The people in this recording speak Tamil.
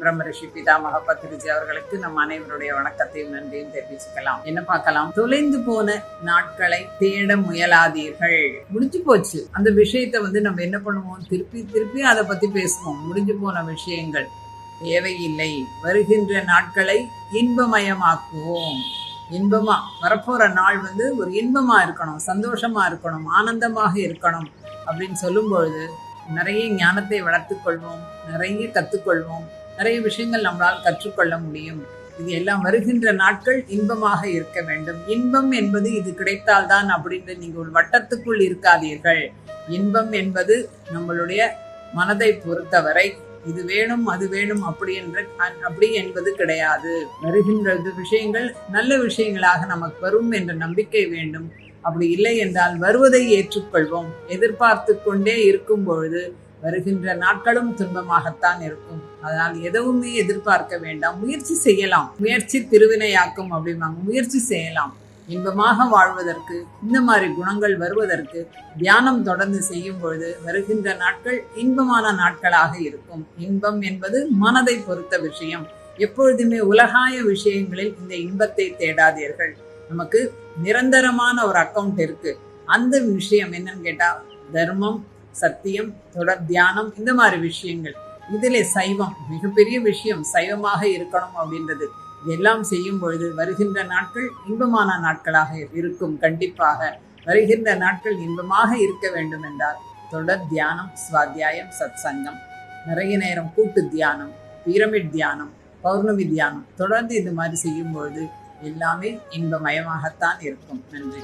பிரம்மரிஷி பிதாமக பத்திரிஜி அவர்களுக்கு நம் அனைவருடைய வணக்கத்தையும் நன்றியும் தெரிவிச்சுக்கலாம். என்ன பார்க்கலாம்? தொலைந்து போன நாட்களை தேட முயலாதீர்கள். முடிஞ்சு போச்சு. அந்த விஷயத்தை வந்து நம்ம என்ன பண்ணுவோம்? திருப்பி திருப்பி அதை பத்தி பேசுவோம். முடிஞ்சு போன விஷயங்கள் தேவையில்லை. வருகின்ற நாட்களை இன்பமயமாக்குவோம். இன்பமா வரப்போற நாள் வந்து ஒரு இன்பமா இருக்கணும் சந்தோஷமா இருக்கணும் ஆனந்தமாக இருக்கணும் அப்படின்னு சொல்லும் பொழுது நிறைய ஞானத்தை வளர்த்துக் கொள்வோம் நிறைய கற்றுக்கொள்வோம் நிறைய விஷயங்கள் நம்மளால் கற்றுக்கொள்ள முடியும். இது எல்லாம் வருகின்ற நாட்கள் இன்பமாக இருக்க வேண்டும். இன்பம் என்பது இது கிடைத்தால்தான் அப்படின்னு நீங்கள் ஒரு வட்டத்துக்குள் இருக்காதீர்கள். இன்பம் என்பது நம்மளுடைய மனதை பொறுத்தவரை இது வேணும் அது வேணும் அப்படி என்ற அப்படி என்பது கிடையாது. வருகின்ற விஷயங்கள் நல்ல விஷயங்களாக நமக்கு வரும் என்ற நம்பிக்கை வேண்டும். அப்படி இல்லை என்றால் வருவதை ஏற்றுக்கொள்வோம். எதிர்பார்த்து கொண்டே இருக்கும் பொழுது வருகின்ற நாட்களும் துன்பமாகத்தான் இருக்கும். அதனால் எதுவுமே எதிர்பார்க்க வேண்டாம். முயற்சி செய்யலாம். முயற்சி திருவினையாக்கும் அப்படிம்பாங்க. முயற்சி செய்யலாம். இன்பமாக வாழ்வதற்கு இந்த மாதிரி குணங்கள் வருவதற்கு தியானம் தொடர்ந்து செய்யும் பொழுது வருகின்ற நாட்கள் இன்பமான நாட்களாக இருக்கும். இன்பம் என்பது மனதை பொறுத்த விஷயம். எப்பொழுதுமே உலகாய விஷயங்களில் இந்த இன்பத்தை தேடாதீர்கள். நமக்கு நிரந்தரமான ஒரு அக்கௌண்ட் இருக்கு. அந்த விஷயம் என்னன்னு கேட்டா தர்மம் சத்தியம் தொடர் தியானம் இந்த மாதிரி விஷயங்கள். இதிலே சைவம் மிகப்பெரிய விஷயம் சைவமாக இருக்கணும் அப்படின்றது. எல்லாம் செய்யும் பொழுது வருகின்ற நாட்கள் இன்பமான நாட்களாக இருக்கும் கண்டிப்பாக. வருகின்ற நாட்கள் இன்பமாக இருக்க வேண்டும் என்றால் தொடர் தியானம் சுவாத்தியாயம் சத் சங்கம் நிறைய நேரம் கூட்டு தியானம் பிரமிட் தியானம் பௌர்ணமி தியானம் தொடர்ந்து இது மாதிரி செய்யும் பொழுது எல்லாமே இன்பமயமாகத்தான் இருக்கும். நன்றி.